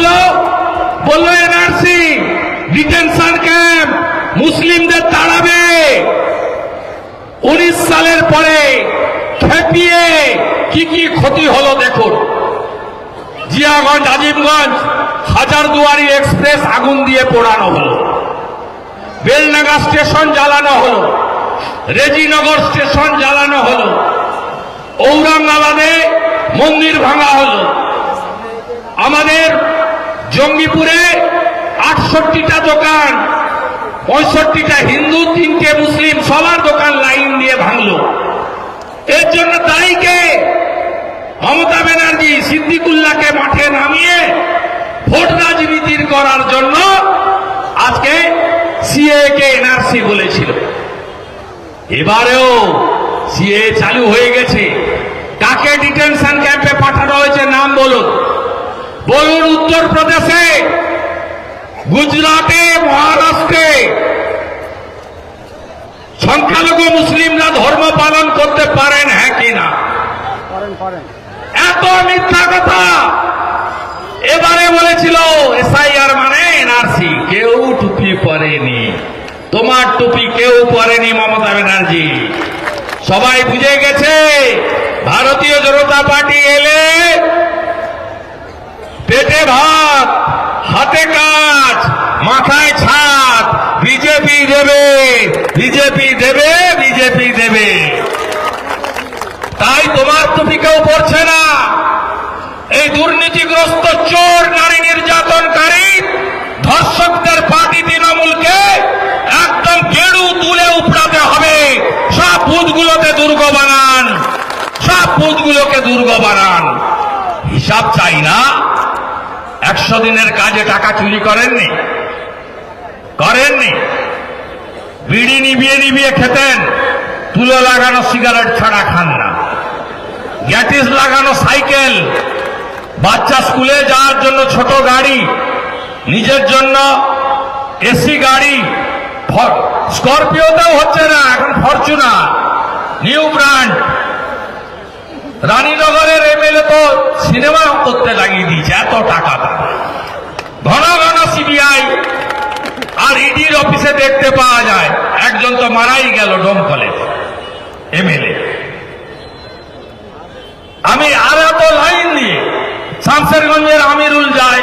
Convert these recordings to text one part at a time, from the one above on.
বলল বলল NRC, detention camp, মুসলিমদের তাড়াবে। উনিশ সালের পরে খেপিয়ে কি কি ক্ষতি হলো দেখুন। জিয়াগঞ্জ, আজিমগঞ্জ, হাজারদুয়ারি এক্সপ্রেস আগুন দিয়ে পোড়ানো হলো। বেলনাগা স্টেশন জ্বালানো হলো। রেজিনগর স্টেশন জ্বালানো হলো। ঔরঙ্গাবাদে মন্দির ভাঙা হলো। আমাদের জঙ্গিপুরে আটষট্টিটা দোকান, পঁয়ষট্টিটা হিন্দু, তিনটে মুসলিম, সবার দোকান লাইন দিয়ে ভাঙলো। এর জন্য দায়ী কে মমতা ব্যানার্জি সিদ্দিকুল্লাহকে মাঠে নামিয়ে ভোট রাজনীতির করার জন্য আজকে সিএ কে এনআরসি বলেছিল। এবারেও সিএ চালু হয়ে গেছে। কাকে ডিটেনশন ক্যাম্পে পাঠানো হয়েছে নাম বলুন। বলুন উত্তরপ্রদেশে গুজরাটে মহারাষ্ট্রে সংখ্যালঘু মুসলিমরা ধর্ম পালন করতে পারেন হ্যাঁ কি না? করেন করেন এত মিথ্যা কথা এবারে বলেছিল এসআইআর মানে এনআরসি। কেউ টুপি পরেনি। তোমার টুপি কেউ পরেনি মমতা ব্যানার্জি। সবাই বুঝে গেছে ভারতীয় জনতা পার্টি এলে পেটে ভাত, হাতে কাজ, মাথায় ছাদ, বিজেপি দেবে বিজেপি দেবে বিজেপি দেবে। তাই তোমার তুমি কেউ পড়ছে না। এই দুর্নীতিগ্রস্ত চোর, নারী নির্যাতনকারী, ধর্ষকদের পার্টি তৃণমূলকে একদম গেড়ু তুলে উপড়াতে হবে সব বুথগুলোতে দুর্গ বানান সব বুথগুলোকে দুর্গ বানান হিসাব চাই না একশো দিনের কাজে টাকা চুরি করেননি? করেননি? বিড়ি নিবিয়ে নিবিয়ে খেতেন, তুলো লাগানো সিগারেট ছাড়া খান না। গ্যাটিস লাগানো সাইকেল, বাচ্চা স্কুলে যাওয়ার জন্য ছোট গাড়ি, নিজের জন্য এসি গাড়ি স্করপিওতেও হচ্ছে না, এখন ফরচুনার, নিউ ব্র্যান্ড। রানীনগরের এমএলএ তো সিনেমা করতে লাগিয়ে দিয়েছে, এত টাকা ঘন ঘন সিবিআই আর ইডির অফিসে দেখতে পাওয়া যায়, একজন তো মারাই গেল ডোমকলে এমএলএ আমি আর এত লাইন দিয়ে শামসেরগঞ্জের আমিরুল যায়,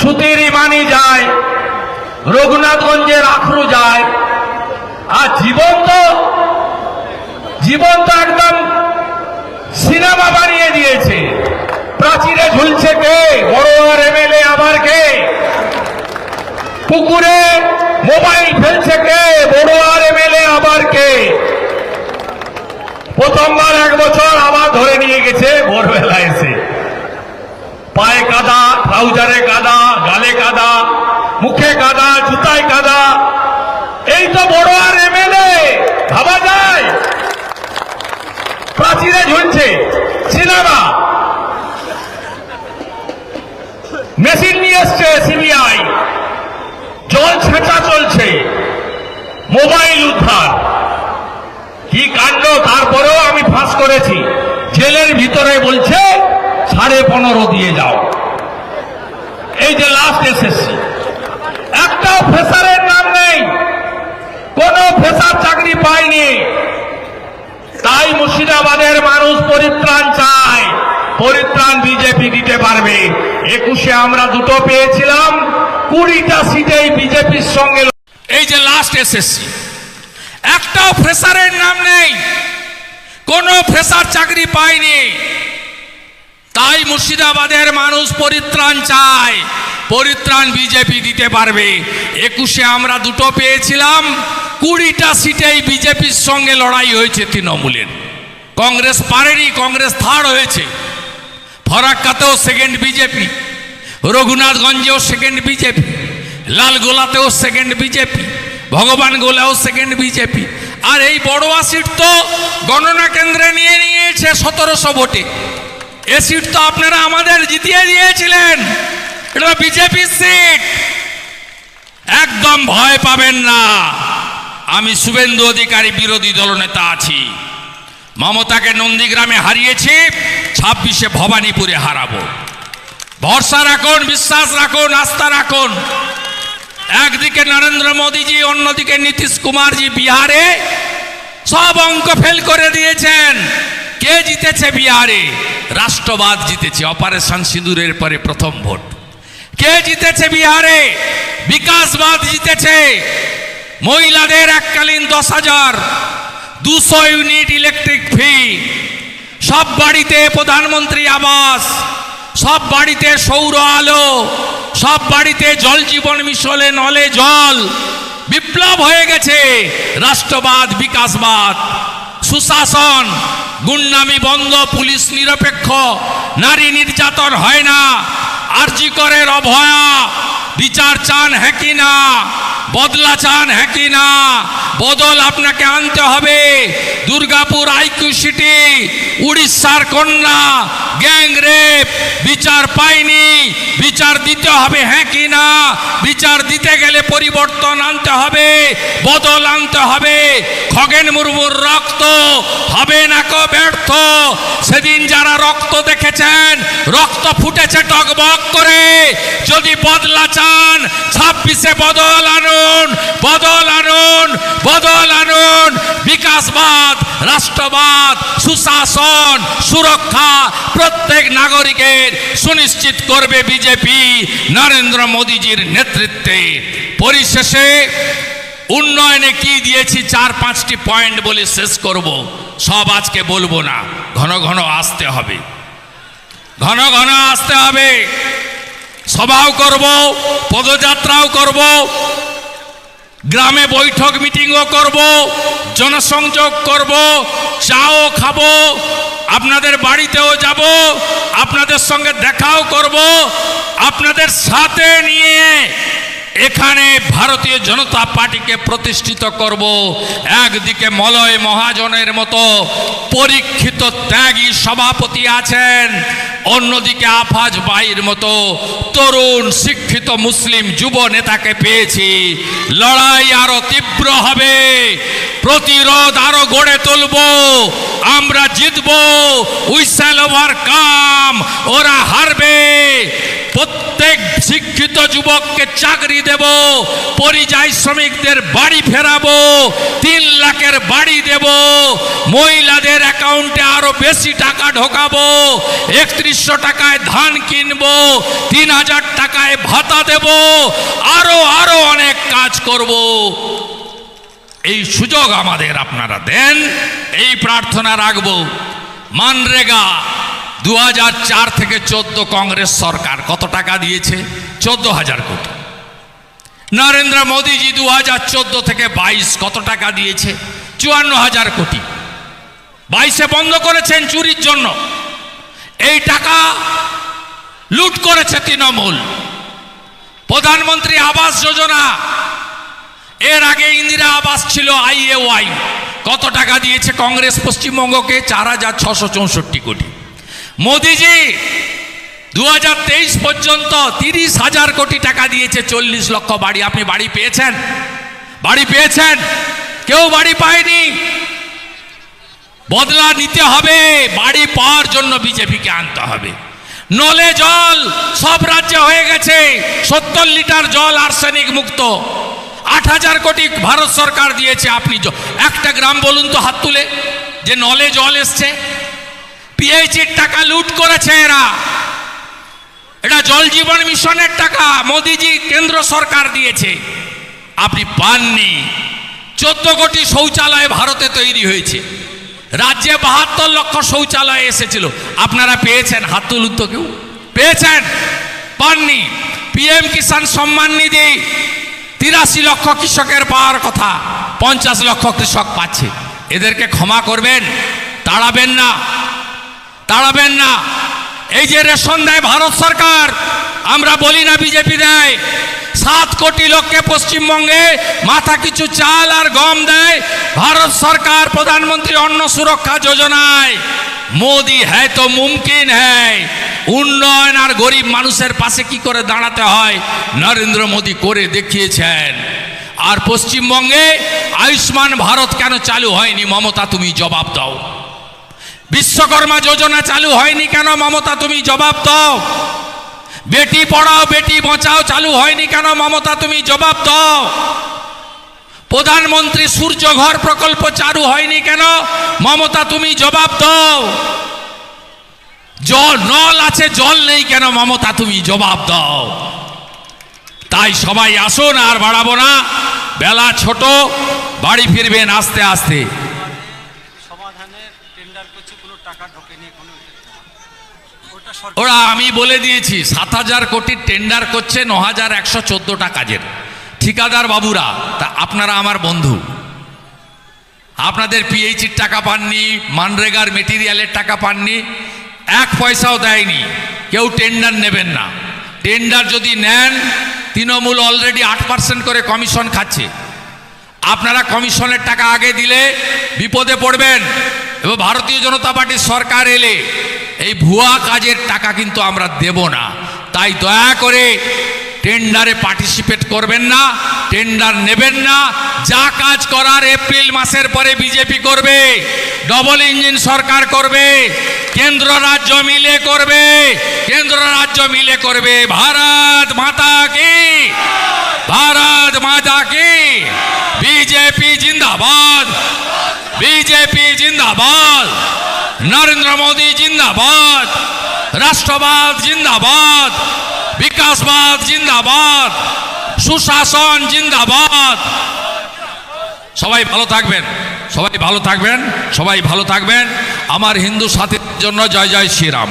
সুতির ইমানি যায়, রঘুনাথগঞ্জের আখরু যায়, আর জীবন তো জীবন তো একদম সিনেমা বানিয়ে দিয়েছে। প্রাচীরে ঝুলছে কে? বড় আর এমএলএ আবার কে? পুকুরে মোবাইল ফেলছে কে? বড় আর এমএলএ আবার কে? প্রথমবার এক বছর আবার ধরে নিয়ে গেছে ভোরবেলা এসে। পায়ে কাদা, ট্রাউজারে কাদা, গালে কাদা, মুখে কাদা, জুতায় কাদা। এই তো বড় আর এমএলএ, ভাবা যায়। প্রাচীরে ঝুলছে। সিনেমা। মেশিন নিয়ে এসছে সিবিআই। জল ছেঁচা চলছে। মোবাইল উদ্ধার। কি কাণ্ড? তারপরেও আমি ফাঁস করেছি। জেলের ভিতরে বলছে, সাড়ে পনেরো দিয়ে যাও। এই যে লাস্ট এসএসসি একটাও ফেসারের নাম নেই। কোন ফেসার চাকরি পায়নি। তাই মুর্শিদাবাদের মানুষ পরিত্রাণ চায়। পরিত্রাণ বিজেপি দিতে পারবে। একুশে আমরা দুটো পেয়েছিলাম। কুড়িটা সিটেই বিজেপির সঙ্গে এই যে লাস্ট এসএসসি একটাও ফ্রেসারের নাম নেই। কোনো ফ্রেসার চাকরি পায়নি। তাই মুর্শিদাবাদের মানুষ পরিত্রাণ চায়। পরিত্রাণ বিজেপি দিতে পারবে। একুশে আমরা দুটো পেয়েছিলাম, কুড়িটা সিটেই বিজেপির সঙ্গে লড়াই হয়েছে তৃণমূলের। কংগ্রেস পারেনি, কংগ্রেস থার্ড হয়েছে। ফরাক্কাতেও সেকেন্ড বিজেপি, রঘুনাথগঞ্জেও সেকেন্ড বিজেপি, লালগোলাতেও সেকেন্ড বিজেপি ভগবান গোলাও সেকেন্ড বিজেপি। আর এই বড়োয়া সিট তো গণনা কেন্দ্রে নিয়ে নিয়েছে সতেরোশো ভোটে। এ সিট তো আপনারা আমাদের জিতিয়ে দিয়েছিলেন। এটা বিজেপি সিট একদম ভয় পাবেন না। আমি শুভেন্দু অধিকারী বিরোধী দলনেতা আছি। মমতাকে নন্দীগ্রামে হারিয়েছি, ছাব্বিশে ভবানীপুরে হারাবো। ভরসা রাখুন, বিশ্বাস রাখুন, আস্থা রাখুন। একদিকে নরেন্দ্র মোদীজি, অন্যদিকে নীতিশ কুমারজি বিহারে সব অঙ্ক ফেল করে দিয়েছেন। কে জিতেছে বিহারে? রাষ্ট্রবাদ জিতেছে, অপারেশন সিঁদুরের পরে প্রথম ভোট। কে জিতেছে বিহারে? বিকাশবাদ জিতেছে। মহিলাদের এককালীন দশ হাজার দুশো ইউনিট ইলেকট্রিক ফি। সব বাড়িতে প্রধানমন্ত্রী আবাস, সব বাড়িতে সৌর আলো, সব বাড়িতে জল জীবন মিশলে নলে জল। বিপ্লব হয়ে গেছে রাষ্ট্রবাদ, বিকাশবাদ। সুশাসন, গুন্ডামি বন্ধ, পুলিশ নিরপেক্ষ, নারী নির্যাতন হয় না। আরজি করের অভয়া বিচার চান হ্যাঁ কি না? বদলা চান হ্যাঁ কি না? বদল আপনাকে আনতে হবে। দুর্গাপুর আইকিউ সিটি, উড়িষ্যার কন্যা, গ্যাং রেপ, বিচার পায়নি। বিচার দিতে হবে হ্যাঁ কি না? বিচার দিতে গেলে পরিবর্তন আনতে হবে, বদল আনতে হবে। খগেন মুর্মুর রক্ত হবে না কো ব্যর্থ। সেদিন যারা রক্ত দেখেছেন, রক্ত ফুটেছে টকবক করে। যদি বদলা চান, ছাব্বিশে বদল আনুন, বদল আনুন বদল আনুন। বিকাশবাদ, রাষ্ট্রবাদ, সুশাসন, সুরক্ষা প্রত্যেক নাগরিকের সুনিশ্চিত করবে বিজেপি নরেন্দ্র মোদীজির নেতৃত্বে। পরিশেষে উন্নয়নে কি দিয়েছি চার পাঁচটি পয়েন্ট বলে শেষ করব। সব আজকে বলব না। ঘন ঘন আসতে হবে। ঘন ঘন আসতে হবে। সভাও করব, পদযাত্রাও করব। গ্রামে বৈঠক মিটিংও করব, জনসংযোগ করব, চাও খাব, আপনাদের বাড়িতেও যাব, আপনাদের সঙ্গে দেখাও করব, আপনাদের সাথে নিয়ে এখানে ভারতীয় জনতা পার্টিকে প্রতিষ্ঠিত করব। একদিকে মলয় মহাজনের মতো পরীক্ষিত ত্যাগী সভাপতি আছেন, অন্যদিকে আফাজ বাইর মতো তরুণ শিক্ষিত মুসলিম যুব নেতাকে পেয়েছি। লড়াই আরও তীব্র হবে, প্রতিরোধ আরও গড়ে তুলব, আমরা জিতব উইসাল ওভার কাম, ওরা হারবে। প্রত্যেক শিক্ষিত যুবককে চাকরি দেব, পরিযায়ী শ্রমিকদের বাড়ি ফেরাবো, তিন লাখের বাড়ি দেব, মহিলাদের অ্যাকাউন্টে আরও বেশি টাকা ঢোকাবো, একত্রিশশো টাকায় ধান কিনবো, তিন হাজার টাকায় ভাতা দেব, আরও আরও অনেক কাজ করব। এই সুযোগ আমাদের আপনারা দেন, এই প্রার্থনা রাখব। মানরেগা। দু থেকে চোদ্দ কংগ্রেস সরকার কত টাকা দিয়েছে? চোদ্দ হাজার কোটি। নরেন্দ্র মোদীজি দু হাজার চোদ্দ থেকে বাইশ কত টাকা দিয়েছে? চুয়ান্ন হাজার কোটি। বাইশে বন্ধ করেছেন চুরির জন্য। এই টাকা লুট করেছে তৃণমূল। প্রধানমন্ত্রী আবাস যোজনা। এর আগে ইন্দিরা আবাস ছিল আইএওয়াই। কত টাকা দিয়েছে কংগ্রেস পশ্চিমবঙ্গকে? চার হাজার ছশো চৌষট্টি কোটি। মোদিজি দু হাজার তেইশ পর্যন্ত তিরিশ হাজার কোটি টাকা দিয়েছে চল্লিশ লক্ষ বাড়ি। আপনি বাড়ি পেয়েছেন? বাড়ি পেয়েছেন? কেউ বাড়ি পায়নি? বদলা নিতে হবে। বাড়ি পাওয়ার জন্য বিজেপিকে আনতে হবে। নলে জল সব রাজ্যে হয়ে গেছে। সত্তর লিটার জল আর্সেনিক মুক্ত। আট হাজার কোটি ভারত সরকার দিয়েছে। আপনি একটা গ্রাম বলুন তো হাত তুলে। যে নলে জল এসছে পিএইচির টাকা লুট করেছে এরা। এটা জল জীবন মিশনের টাকা, মোদিজি কেন্দ্র সরকার দিয়েছে। আপনি পাননি। চোদ্দ কোটি শৌচালয় ভারতে তৈরি হয়েছে। রাজ্যে বাহাত্তর লক্ষ শৌচালয় এসেছিল। আপনারা পেয়েছেন হাত তুলুন তো কেউ। পেয়েছেন। পাননি। পিএম কিষাণ সম্মান নিধি, তিরাশি লক্ষ কৃষকের পাওয়ার কথা, পঞ্চাশ লক্ষ কৃষক পাচ্ছে। এদেরকে ক্ষমা করবেন, তাড়াবেন না। তাড়াবেন না। এই যে রেশন দেয় ভারত সরকার, আমরা বলি না বিজেপি দেয়। সাত কোটি লোককে পশ্চিমবঙ্গে মাথা কিছু চাল আর গম দেয় ভারত সরকার প্রধানমন্ত্রী অন্ন সুরক্ষা যোজনায়। মোদি হ্যায় তো মুমকিন হ্যায়। উন্নয়ন আর গরিব মানুষের পাশে কি করে দাঁড়াতে হয়, নরেন্দ্র মোদী করে দেখিয়েছেন। আর পশ্চিমবঙ্গে আয়ুষ্মান ভারত কেন চালু হয়নি? মমতা, তুমি জবাব দাও। বিশ্বকর্মা যোজনা চালু হয়নি কেন? মমতা, তুমি জবাব দাও। বেটি পড়াও, বেটি বাঁচাও, চালু হয়নি কেন? মমতা, তুমি জবাব দাও। প্রধানমন্ত্রী সূর্য ঘর প্রকল্প চালু হয়নি কেন? মমতা, তুমি জবাব দাও। জল, নল আছে, জল নেই কেন? মমতা, তুমি জবাব দাও। তাই সবাই আসুন, আর বাড়াবো না। বেলা ছোট, বাড়ি ফিরবেন আস্তে আস্তে সমাধানের টেন্ডার করছে কোনো টাকা ঢোকেনি এখনও ওটা সরকার ওরা, আমি বলে দিয়েছি, সাত হাজার কোটির টেন্ডার করছে, ন হাজার একশো চোদ্দোটা কাজের। ঠিকাদার বাবুরা, তা আপনারা আমার বন্ধু। আপনাদের পিএইচির টাকা পাননি, মানরেগার মেটেরিয়ালের টাকা পাননি, এক পয়সাও দেয়নি। কেউ টেন্ডার নেবেন না। টেন্ডার যদি নেন, তৃণমূল অলরেডি আট পার্সেন্ট করে কমিশন খাচ্ছে। আপনারা কমিশনের টাকা আগে দিলে বিপদে পড়বেন। এবং ভারতীয় জনতা পার্টির সরকার এলে এই ভুয়া কাজের টাকা কিন্তু আমরা দেব না। তাই দয়া করে টেন্ডারে পার্টিসিপেট করবেন না, টেন্ডার নেবেন না। যা কাজ করার এপ্রিল মাসের পরে বিজেপি করবে ডবল ইঞ্জিন সরকার করবে, কেন্দ্র রাজ্য মিলে করবে, কেন্দ্র রাজ্য মিলে করবে। ভারত মাতা কি? ভারত মাতা কি? বিজেপি জিন্দাবাদ। বিজেপি জিন্দাবাদ। नरेंद्र मोदी जिंदाबाद राष्ट्रवाद जिंदाबाद विकासवाद जिंदाबाद সুশাসন জিন্দাবাদ সবাই ভালো থাকবেন সবাই ভালো থাকবেন সবাই ভালো থাকবেন আমার হিন্দু সাথীর জন্য জয় জয় শ্রীরাম